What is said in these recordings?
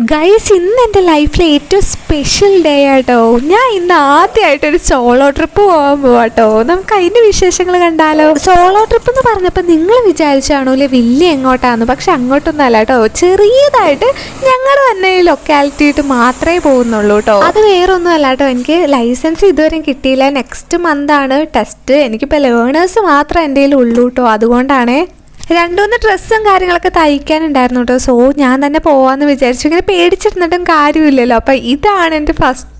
Guys ഇന്ന് എന്റെ ലൈഫിലെ ഏറ്റവും സ്പെഷ്യൽ ഡേ ആട്ടോ. ഞാൻ ഇന്ന് ആദ്യമായിട്ടൊരു സോളോ ട്രിപ്പ് പോകാൻ പോവാട്ടോ. നമുക്ക് അതിന്റെ വിശേഷങ്ങൾ കണ്ടാലോ? സോളോ ട്രിപ്പ് എന്ന് പറഞ്ഞപ്പോൾ നിങ്ങൾ വിചാരിച്ചാണോ അല്ലെ വലിയ എങ്ങോട്ടാന്ന്? പക്ഷെ അങ്ങോട്ടൊന്നും അല്ല കേട്ടോ. ചെറിയതായിട്ട് ഞങ്ങൾ തന്നെ ഈ ലൊക്കാലിറ്റിയിട്ട് മാത്രമേ പോകുന്നുള്ളൂ കേട്ടോ. അത് വേറൊന്നും അല്ല കേട്ടോ. എനിക്ക് ലൈസൻസ് ഇതുവരെ കിട്ടിയില്ല. നെക്സ്റ്റ് മന്താണ് ടെസ്റ്റ് എനിക്കിപ്പോൾ ലേണേഴ്സ് മാത്രം എന്റെ ഉള്ളൂ കേട്ടോ. അതുകൊണ്ടാണേ രണ്ടുമൂന്ന് ഡ്രസ്സും കാര്യങ്ങളൊക്കെ തയ്ക്കാനുണ്ടായിരുന്നു കേട്ടോ. സോ ഞാൻ തന്നെ പോവാന്ന് വിചാരിച്ചു. ഇങ്ങനെ പേടിച്ചിരുന്നിട്ടും കാര്യമില്ലല്ലോ. അപ്പം ഇതാണ് എന്റെ ഫസ്റ്റ്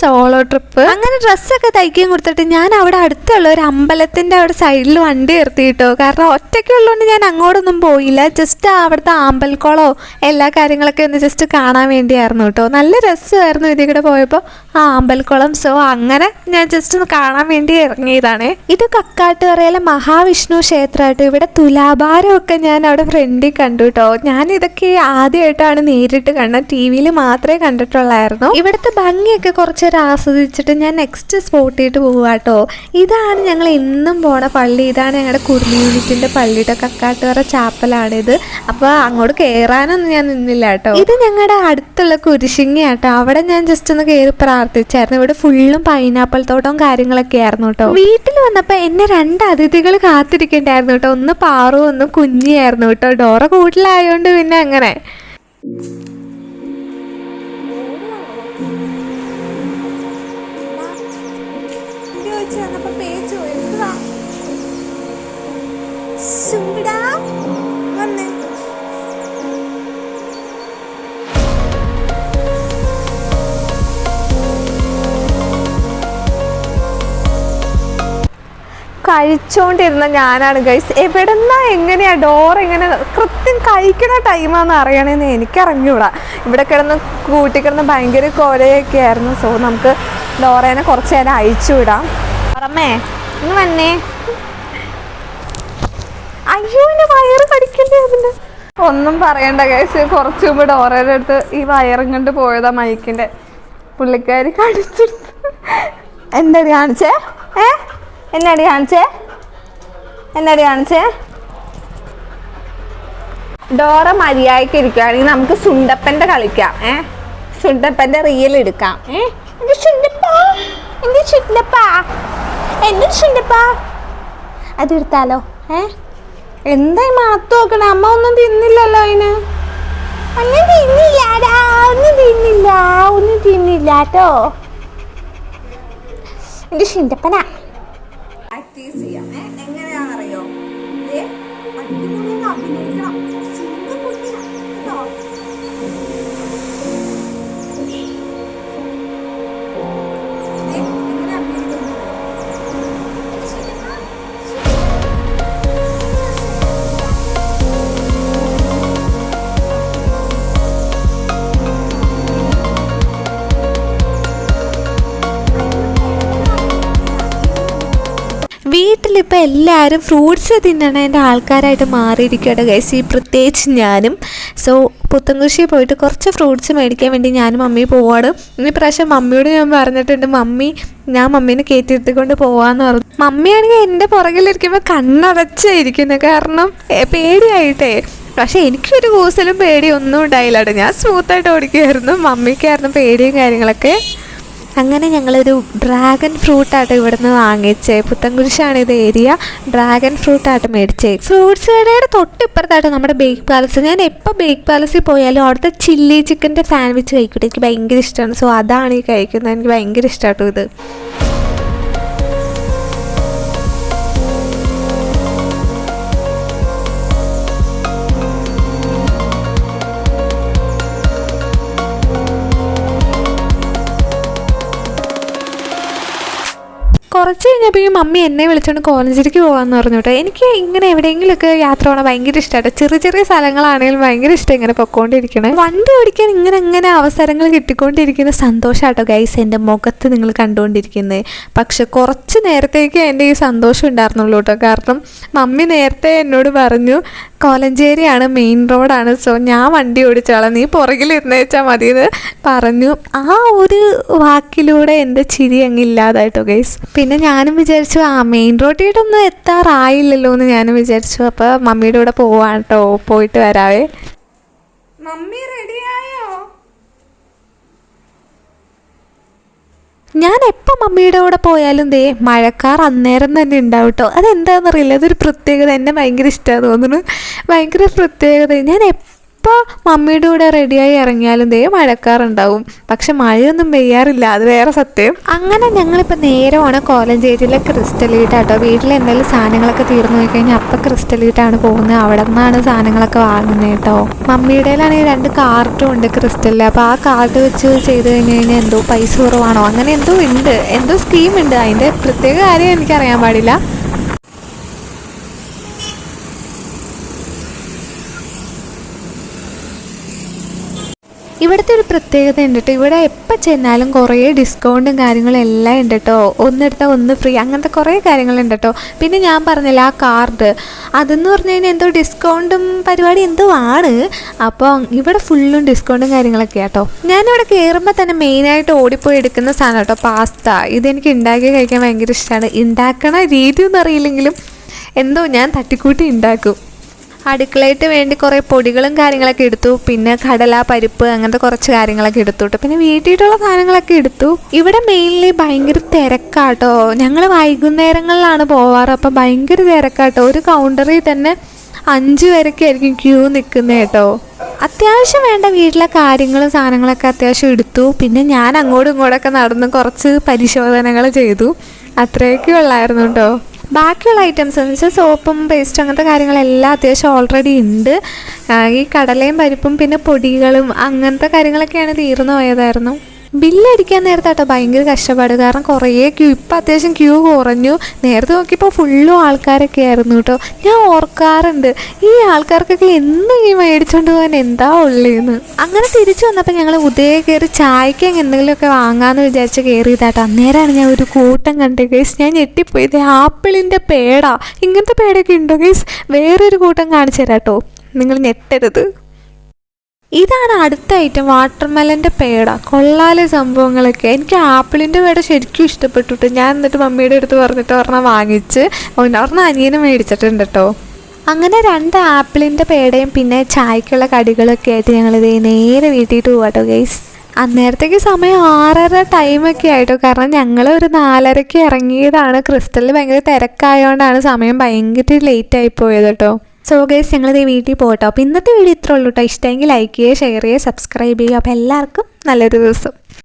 സോളോ ട്രിപ്പ്. അങ്ങനെ ഡ്രസ്സൊക്കെ തയ്ക്കാൻ കൊടുത്തിട്ട് ഞാൻ അവിടെ അടുത്തുള്ള ഒരു അമ്പലത്തിന്റെ അവിടെ സൈഡിൽ വണ്ടി നിർത്തിയിട്ടോ കാരണം ഒറ്റയ്ക്കുള്ളതുകൊണ്ട് ഞാൻ അങ്ങോട്ടൊന്നും പോയില്ല. ജസ്റ്റ് അവിടുത്തെ ആമ്പൽക്കുളമോ എല്ലാ കാര്യങ്ങളൊക്കെ ഒന്ന് ജസ്റ്റ് കാണാൻ വേണ്ടിയായിരുന്നു കേട്ടോ. നല്ല രസമായിരുന്നു ഇതിൽ കൂടെ പോയപ്പോൾ. ആ അമ്പൽക്കുളം. സോ അങ്ങനെ ഞാൻ ജസ്റ്റ് ഒന്ന് കാണാൻ വേണ്ടി ഇറങ്ങിയതാണ്. ഇത് കക്കാട്ടുകറയിലെ മഹാവിഷ്ണു ക്ഷേത്രമായിട്ട് ഇവിടെ തുലാഭാരമൊക്കെ ഞാൻ അവിടെ ഫ്രണ്ടിൽ കണ്ടു കേട്ടോ ഞാൻ ഇതൊക്കെ ആദ്യമായിട്ടാണ് നേരിട്ട് കണ്ടത്. ടി വിയിൽ മാത്രമേ കണ്ടിട്ടുള്ളായിരുന്നു. ഇവിടുത്തെ ഭംഗിയൊക്കെ കുറച്ചേരം ആസ്വദിച്ചിട്ട് ഞാൻ നെക്സ്റ്റ് സ്പോട്ടിട്ട് പോവാട്ടോ ഇതാണ് ഞങ്ങൾ ഇന്നും പോണ പള്ളി. ഇതാണ് ഞങ്ങളുടെ കുടുംബ യൂണിറ്റിന്റെ പള്ളിയുടെ കക്കാട്ടുകറ ചാപ്പലാണിത് അപ്പോൾ അങ്ങോട്ട് കയറാനൊന്നും ഞാൻ നിന്നില്ല കേട്ടോ ഇത് ഞങ്ങളുടെ അടുത്തുള്ള കുരിശിങ്ങി കേട്ടോ അവിടെ ഞാൻ ജസ്റ്റ് ഒന്ന് കയറി പ്രാർത്ഥിച്ചായിരുന്നു. ഇവിടെ ഫുള്ളും പൈനാപ്പിൾ തോട്ടവും കാര്യങ്ങളൊക്കെ ആയിരുന്നു കേട്ടോ വീട്ടിൽ വന്നപ്പോൾ എന്നെ രണ്ട് അതിഥികൾ കാത്തിരിക്കണ്ടായിരുന്നു കേട്ടോ ഒന്ന് പാറു ഒന്ന് കുഞ്ഞിയായിരുന്നു കേട്ടോ ഡോറ കൂട്ടിലായോണ്ട് പിന്നെ അങ്ങനെ. കഴിച്ചോണ്ടിരുന്ന ഞാനാണ് ഗൈസ് എവിടെന്നാ എങ്ങനെയാ ഡോർ ഇങ്ങനെ കൃത്യം കഴിക്കണ ടൈമാന്ന് അറിയണമെന്ന് എനിക്ക് അറിഞ്ഞൂടാ ഇവിടെ കിടന്ന് കൂട്ടിക്കിടന്ന് ഭയങ്കര കോലയൊക്കെ ആയിരുന്നു. സോ നമുക്ക് ഡോറേനെ കുറച്ച് നേരം അയച്ചു വിടാം പറമ്മേ ഇന്ന് വന്നേ. അയ്യോ വയറ് കടിക്കണ്ടേ അതിന്? ഒന്നും പറയണ്ട ഗൈസ് കുറച്ച് മുമ്പ് ഡോറയുടെ അടുത്ത് ഈ വയറും കണ്ട് പോയതാ മൈക്കിന്റെ പുള്ളിക്കാരി കടിച്ചെടുത്ത്. എന്താ കാണിച്ചേ? ഏ? എന്നാടി കാണിച്ചേ? എന്നാടി കാണിച്ചേ? ഡോറ മര്യാദയ്ക്ക് ഇരിക്കുകയാണെങ്കിൽ നമുക്ക് സുണ്ടപ്പന്റെ കളിക്കാം ഏ? സുണ്ടപ്പന്റെ റിയൽ എടുക്കാം അതെടുത്താലോ ഏ? എന്തായി മണത്ത് നോക്കണേ? അമ്മ ഒന്നും തിന്നില്ലല്ലോ അതിന്. ഒന്നും തിന്നില്ലാടാ ഒന്നും തിന്നില്ല ഒന്നും തിന്നില്ല കേട്ടോ എന്റെ ഷിണ്ടപ്പനാ These. വീട്ടിലിപ്പോൾ എല്ലാവരും ഫ്രൂട്ട്സ് തിന്നണതിന്റെ ആൾക്കാരായിട്ട് മാറിയിരിക്കുകയാണ് ഗൈസ് ഈ പ്രത്യേകിച്ച് ഞാനും. സോ പുത്തൻകുരിശിയിൽ പോയിട്ട് കുറച്ച് ഫ്രൂട്ട്സ് മേടിക്കാൻ വേണ്ടി ഞാനും മമ്മി പോവാണ്. ഇനി പ്രാവശ്യം മമ്മിയോട് ഞാൻ പറഞ്ഞിട്ടുണ്ട് മമ്മി ഞാൻ മമ്മീനെ കയറ്റിയെടുത്തുകൊണ്ട് പോവാന്ന് പറഞ്ഞു. മമ്മിയാണെങ്കിൽ എന്റെ പുറകിലിരിക്കുമ്പോൾ കണ്ണടച്ചായിരിക്കുന്നത് കാരണം പേടിയായിട്ടേ. പക്ഷെ എനിക്കൊരു കൂസലും പേടിയൊന്നും ഉണ്ടായില്ല ഞാൻ സ്മൂത്തായിട്ട് ഓടിക്കുമായിരുന്നു മമ്മിക്കായിരുന്നു പേടിയും കാര്യങ്ങളൊക്കെ. അങ്ങനെ ഞങ്ങളൊരു ഡ്രാഗൺ ഫ്രൂട്ടായിട്ട് ഇവിടുന്ന് വാങ്ങിച്ചേ. പുത്തൻകുരിശാണ് ഇത് ഏരിയ. ഡ്രാഗൺ ഫ്രൂട്ടായിട്ട് മേടിച്ചേ. ഫ്രൂട്ട്സ് കടയുടെ തൊട്ടിപ്പുറത്തായിട്ട് നമ്മുടെ ബേക്ക് പാലസ് ഞാൻ എപ്പോൾ ബേക്ക് പാലസിൽ പോയാലും അവിടുത്തെ ചില്ലി ചിക്കന്റെ സാൻഡ്വിച്ച് കഴിക്കട്ടെ എനിക്ക് ഭയങ്കര ഇഷ്ടമാണ് സോ അതാണ് ഈ കഴിക്കുന്നത്. എനിക്ക് ഭയങ്കര ഇഷ്ടമാട്ടോ ഇത്. കുറച്ച് കഴിഞ്ഞപ്പോൾ ഈ മമ്മി എന്നെ വിളിച്ചുകൊണ്ട് കോളേജിലേക്ക് പോകാമെന്ന് പറഞ്ഞു കേട്ടോ. എനിക്ക് ഇങ്ങനെ എവിടെയെങ്കിലുമൊക്കെ യാത്ര പോകണം ഭയങ്കര ഇഷ്ടമായിട്ട് ചെറിയ ചെറിയ സ്ഥലങ്ങളാണെങ്കിലും ഭയങ്കര ഇഷ്ടം ഇങ്ങനെ പൊക്കോണ്ടിരിക്കണേ. വണ്ടി ഓടിക്കാൻ ഇങ്ങനെ ഇങ്ങനെ അവസരങ്ങൾ കിട്ടിക്കൊണ്ടിരിക്കുന്ന സന്തോഷമാട്ടോ ഗൈസ് എന്റെ മുഖത്ത് നിങ്ങൾ കണ്ടുകൊണ്ടിരിക്കുന്നത് പക്ഷെ കുറച്ച് നേരത്തേക്ക് എന്റെ ഈ സന്തോഷം ഉണ്ടായിരുന്നുള്ളൂ കേട്ടോ. കാരണം മമ്മി നേരത്തെ എന്നോട് പറഞ്ഞു കോലഞ്ചേരിയാണ് മെയിൻ റോഡാണ് സോ ഞാൻ വണ്ടി ഓടിച്ചോളാം. നീ പുറകിൽ ഇരുന്നേച്ചാൽ മതി എന്ന് പറഞ്ഞു. ആ ഒരു വാക്കിലൂടെ എന്റെ ചിരി അങ്ങ് ഇല്ലാതായിട്ടോ ഗൈസ് പിന്നെ ഞാനും വിചാരിച്ചു ആ മെയിൻ റോട്ടിലോട്ടൊന്നും എത്താറായില്ലല്ലോ എന്ന് ഞാൻ വിചാരിച്ചു. അപ്പൊ മമ്മിയുടെ കൂടെ പോവാണ് കേട്ടോ പോയിട്ട് വരാവേ. മമ്മി റെഡിയായോ ഞാൻ എപ്പോൾ മമ്മിയുടെ കൂടെ പോയാലും ദേ മഴക്കാർ അന്നേരം തന്നെ ഉണ്ടാവും കേട്ടോ അതെന്താണെന്നറിയില്ല അതൊരു പ്രത്യേകത. എന്നെ ഭയങ്കര ഇഷ്ടമാണ് തോന്നുന്നു. ഭയങ്കര പ്രത്യേകത. ഞാൻ എപ്പോൾ മമ്മിയുടെ കൂടെ റെഡിയായി ഇറങ്ങിയാലും ദേ മഴക്കാറുണ്ടാവും. പക്ഷെ മഴയൊന്നും പെയ്യാറില്ല അത് വേറെ സത്യം. അങ്ങനെ ഞങ്ങളിപ്പോൾ നേരമാണ് കോലഞ്ചേരിയിലെ ക്രിസ്റ്റലീട്ടാട്ടോ വീട്ടിൽ എന്തെങ്കിലും സാധനങ്ങളൊക്കെ തീർന്നു പോയി കഴിഞ്ഞാൽ അപ്പം ക്രിസ്റ്റലീട്ടാണ് പോകുന്നത്. അവിടെ നിന്നാണ് സാധനങ്ങളൊക്കെ വാങ്ങുന്നത് കേട്ടോ. മമ്മിയുടേലാണെങ്കിൽ രണ്ട് കാർട്ടും ഉണ്ട് ക്രിസ്റ്റലിൽ അപ്പോൾ ആ കാർഡ് വെച്ച് ചെയ്ത് കഴിഞ്ഞ് കഴിഞ്ഞാൽ എന്തോ പൈസ കുറവാണോ? അങ്ങനെ എന്തോ ഉണ്ട്. എന്തോ സ്കീം ഉണ്ട്. അതിന്റെ പ്രത്യേക കാര്യം എനിക്കറിയാൻ പാടില്ല. ഇവിടുത്തെ ഒരു പ്രത്യേകത ഉണ്ട് കേട്ടോ ഇവിടെ എപ്പോൾ ചെന്നാലും കുറേ ഡിസ്കൗണ്ടും കാര്യങ്ങളും എല്ലാം ഉണ്ട് കേട്ടോ ഒന്നെടുത്താൽ ഒന്ന് ഫ്രീ അങ്ങനത്തെ കുറേ കാര്യങ്ങളുണ്ട് കേട്ടോ പിന്നെ ഞാൻ പറഞ്ഞില്ല ആ കാർഡ് അതെന്ന് പറഞ്ഞു കഴിഞ്ഞാൽ എന്തോ ഡിസ്കൗണ്ടും പരിപാടി എന്തോ ആണ്. അപ്പോൾ ഇവിടെ ഫുള്ളും ഡിസ്കൗണ്ടും കാര്യങ്ങളൊക്കെ കേട്ടോ ഞാനിവിടെ കയറുമ്പോൾ തന്നെ മെയിനായിട്ട് ഓടിപ്പോയി എടുക്കുന്ന സാധനം കേട്ടോ പാസ്ത ഇതെനിക്ക് ഉണ്ടാക്കി കഴിക്കാൻ ഭയങ്കര ഇഷ്ടമാണ് ഉണ്ടാക്കണ രീതി ഒന്നും അറിയില്ലെങ്കിലും എന്തോ ഞാൻ തട്ടിക്കൂട്ടി ഉണ്ടാക്കും. അടുക്കളയിട്ട് വേണ്ടി കുറേ പൊടികളും കാര്യങ്ങളൊക്കെ എടുത്തു. പിന്നെ കടല പരിപ്പ് അങ്ങനത്തെ കുറച്ച് കാര്യങ്ങളൊക്കെ എടുത്തു പിന്നെ വീട്ടിലുള്ള സാധനങ്ങളൊക്കെ എടുത്തു. ഇവിടെ മെയിൻലി ഭയങ്കര തിരക്കാട്ടോ. ഞങ്ങൾ വൈകുന്നേരങ്ങളിലാണ് പോവാറ്. അപ്പം ഭയങ്കര തിരക്കാട്ടോ. ഒരു കൗണ്ടറിൽ തന്നെ അഞ്ച് പേരൊക്കെ ആയിരിക്കും ക്യൂ നിൽക്കുന്നത് കേട്ടോ. അത്യാവശ്യം വേണ്ട വീട്ടിലെ കാര്യങ്ങളും സാധനങ്ങളൊക്കെ അത്യാവശ്യം എടുത്തു. പിന്നെ ഞാൻ അങ്ങോട്ടും ഇങ്ങോട്ടൊക്കെ നടന്ന് കുറച്ച് പരിശോധനകൾ ചെയ്തു. അത്രയൊക്കെ ഉള്ളായിരുന്നു കേട്ടോ. ബാക്കിയുള്ള ഐറ്റംസ് എന്ന് വെച്ചാൽ സോപ്പും പേസ്റ്റും അങ്ങനത്തെ കാര്യങ്ങളെല്ലാം അത്യാവശ്യം ഓൾറെഡി ഉണ്ട്. ഈ കടലയും പരിപ്പും പിന്നെ പൊടികളും അങ്ങനത്തെ കാര്യങ്ങളൊക്കെയാണ് തീർന്നു പോയതായിരുന്നു. ബില്ലടിക്കാൻ നേരത്താട്ടോ ഭയങ്കര കഷ്ടപ്പാട്. കാരണം കുറേ ക്യൂ ഇപ്പം അത്യാവശ്യം ക്യൂ കുറഞ്ഞു. നേരത്തെ നോക്കിയപ്പോൾ ഫുള്ളും ആൾക്കാരൊക്കെ ആയിരുന്നു കേട്ടോ. ഞാൻ ഓർക്കാറുണ്ട്. ഈ ആൾക്കാർക്കൊക്കെ എന്നും ഈ മേടിച്ചോണ്ട് പോകാൻ എന്താ ഉള്ളേന്ന്. അങ്ങനെ തിരിച്ചു വന്നപ്പോൾ ഞങ്ങൾ ഉദയ കയറി ചായക്ക് എന്തെങ്കിലുമൊക്കെ വാങ്ങാമെന്ന് വിചാരിച്ച് കയറിയതാട്ടോ. അന്നേരമാണ് ഞാൻ ഒരു കൂട്ടം കണ്ടത് ഗൈസ് ഞാൻ ഞെട്ടിപ്പോയി ഇത് ആപ്പിളിന്റെ പേട. ഇങ്ങനത്തെ പേടൊക്കെ ഉണ്ടോ ഗൈസ് വേറൊരു കൂട്ടം കാണിച്ചു തരാം കേട്ടോ നിങ്ങൾ ഞെട്ടരുത്. ഇതാണ് അടുത്ത ഐറ്റം വാട്ടർമെലന്റെ പേട. കൊള്ളാലെ സംഭവങ്ങളൊക്കെ. എനിക്ക് ആപ്പിളിന്റെ പേട ശരിക്കും ഇഷ്ടപ്പെട്ടിട്ട്. ഞാൻ എന്നിട്ട് മമ്മിയുടെ അടുത്ത് പറഞ്ഞിട്ട് ഒരെണ്ണം വാങ്ങിച്ച് ഒരെണ്ണം അനിയനും മേടിച്ചിട്ടുണ്ട് കേട്ടോ അങ്ങനെ രണ്ട് ആപ്പിളിന്റെ പേടയും പിന്നെ ചായക്കുള്ള കടികളൊക്കെ ആയിട്ട് ഞങ്ങളിത് നേരെ വീട്ടിയിട്ട് പോവാട്ടോ ഗൈസ് അന്നേരത്തേക്ക് സമയം ആറര ടൈമൊക്കെ ആയിട്ടോ. കാരണം ഞങ്ങൾ ഒരു നാലരയ്ക്ക് ഇറങ്ങിയതാണ്. ക്രിസ്റ്റലിൽ ഭയങ്കര തിരക്കായതുകൊണ്ടാണ് സമയം ഭയങ്കര ലേറ്റ് ആയി പോയത് കേട്ടോ സോ ഗൈസ് ഞങ്ങളിത് വീട്ടിൽ പോകട്ടോ. അപ്പോൾ ഇന്നത്തെ വീഡിയോ ഇത്രയുള്ളൂ കേട്ടോ ഇഷ്ടമെങ്കിൽ ലൈക്ക് ചെയ്യുക ഷെയർ ചെയ്യുക സബ്സ്ക്രൈബ് ചെയ്യുക. അപ്പോൾ എല്ലാവർക്കും നല്ലൊരു ദിവസം.